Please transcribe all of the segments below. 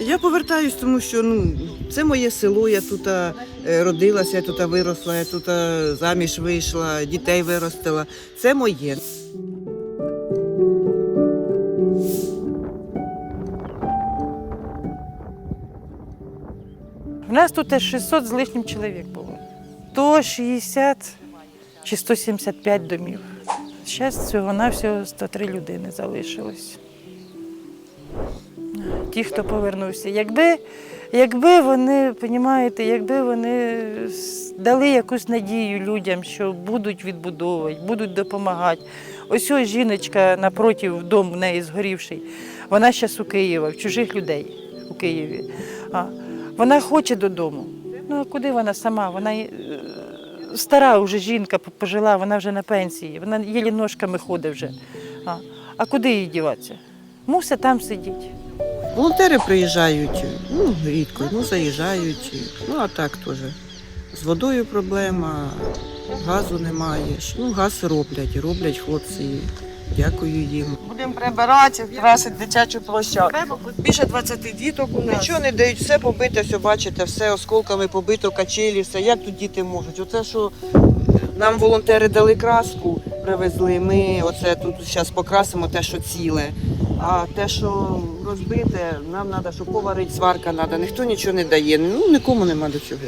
Я повертаюсь, тому що ну, це моє село, я тут е, родилася, я тут виросла, я тут е, заміж вийшла, дітей виростила. Це моє. У нас тут 600 з лишнім чоловік було. 160 чи 175 домів. Зараз всього-навсього 103 людини залишилось. Ті, хто повернувся. Якби, якби вони, понімаєте, якби вони дали якусь надію людям, що будуть відбудовувати, будуть допомагати. Ось ось жіночка напроти дому в неї згорівший. Вона зараз у Києві, в чужих людей у Києві. А, вона хоче додому. Ну а куди вона сама? Вона е, стара вже жінка пожила, вона вже на пенсії, вона єлі ножками ходить вже. А, а куди їй діватися? Мусить там сидіти. Волонтери приїжджають, ну, рідко, ну, заїжджають. Ну, а так теж. З водою проблема, газу немає. Ну, газ роблять, роблять хлопці. Дякую їм. Будемо прибирати, красити дитячу площадку. Більше 20 діток у нас. Нічого не дають, все побите, все бачите, все осколками побито, качелі, все. Як тут діти можуть? Оце що нам волонтери дали краску, привезли. Ми оце тут зараз покрасимо те, що ціле. А те, що розбите, нам треба, щоб поварити, сварка треба. Ніхто нічого не дає. Ну нікому нема до цього.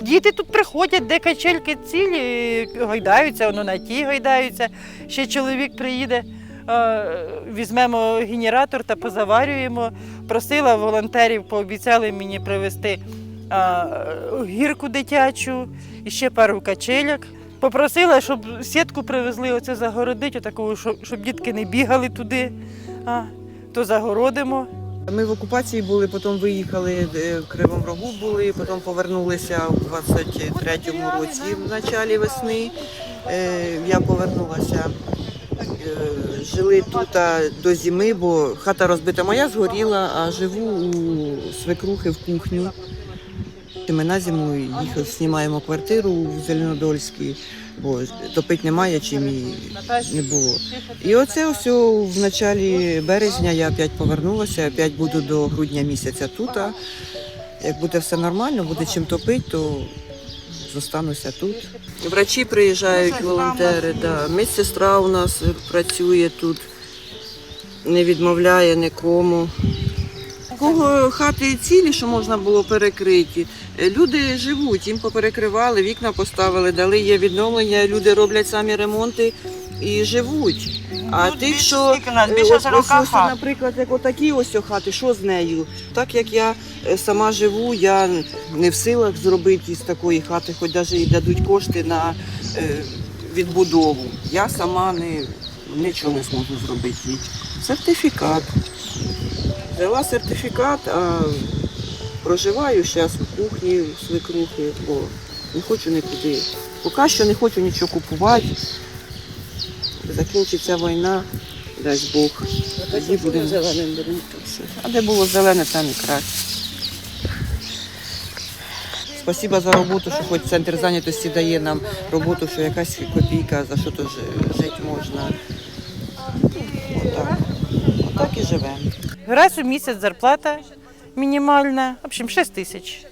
Діти тут приходять, де качельки цілі, гойдаються, воно на ті гойдаються. Ще чоловік приїде, е, візьмемо генератор та позаварюємо. Просила волонтерів, пообіцяли мені привезти е, гірку дитячу і ще пару качельок. Попросила, щоб сітку привезли, оце загородить, отаку, щоб, щоб дітки не бігали туди, а, то загородимо. Ми в окупації були, потім виїхали е, в Кривому Рогу були, потім повернулися у 23-му році в началі весни. Е, Я повернулася. Е, Жили тут до зими, бо хата розбита моя згоріла, а живу у свекрухи в кухню. Ми на зиму їх знімаємо квартиру в Зеленодольській, бо топити немає чим і не було. І оце ось в началі березня я опять повернулася, опять буду до грудня місяця тут. Як буде все нормально, буде чим топити, то зостануся тут. Врачі приїжджають, волонтери, да. медсестра у нас працює тут, не відмовляє нікому. У Кого хати цілі, що можна було перекриті, е, люди живуть, їм поперекривали, вікна поставили, дали є відновлення, люди роблять самі ремонти і живуть. А Тут тих, більше що скільки нас? е, Більше ось, 40 ось, ось, хат. наприклад, як отакі ось хати, що з нею? Так як я е, сама живу, я не в силах зробити із такої хати, хоч навіть і дадуть кошти на е, відбудову. Я сама не, нічого не зможу зробити. Сертифікат. Взяла сертифікат, а проживаю зараз у кухні, у свекрухи, бо не хочу нікуди. Поки що не хочу нічого купувати. Закінчиться війна, дасть Бог. Тоді будемо зеленим А де було зелене, там і краще. Спасибо за роботу, що хоч центр зайнятості дає нам роботу, що якась копійка, за що то жити можна. Отак. Отак і живемо. Раз у місяць зарплата мінімальна, в общем, 6 тисяч.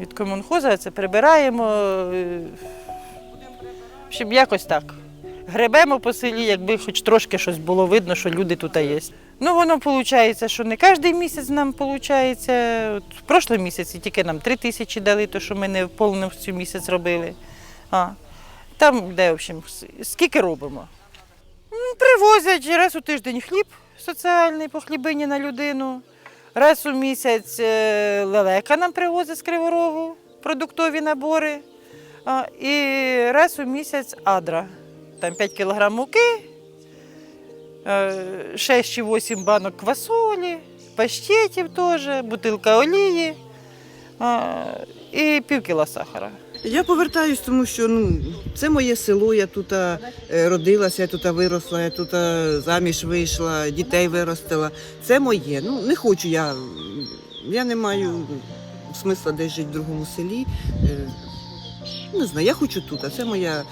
Від комунхоза це прибираємо. е, В общем, якось так. Гребемо по селі, якби хоч трошки щось було видно, що люди тут є. Ну, воно виходить, що не кожен місяць нам виходить. От в прошлому місяці тільки нам 3 тисячі дали, то що ми не повністю місяць робили. А, там, де, в общем, скільки робимо. Привозять раз у тиждень хліб соціальний по хлібині на людину. Раз у місяць е, лелека нам привозить з Криворогу, продуктові набори. І раз у місяць адра. Там 5 кг муки, 6 чи 8 банок квасолі, паштетів теж, бутилка олії і пів кіла сахара. Я повертаюсь, тому що ну, це моє село, я тут е, родилася, я тут виросла, я тут е, заміж вийшла, дітей виростила. Це моє. Ну, не хочу я. Я не маю смисла десь жити в другому селі. Е, Не знаю, я хочу тут, а це моя.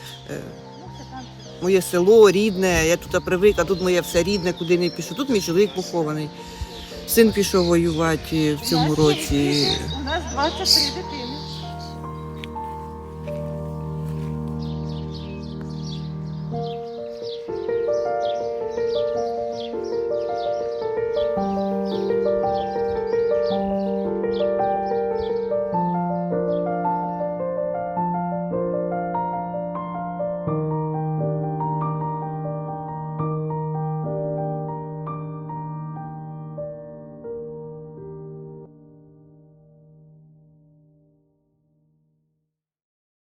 Моє село рідне, я тут привикла, тут моє все рідне, куди не пішу. Тут мій чоловік похований. Син пішов воювати в цьому році. У нас 23 дитини.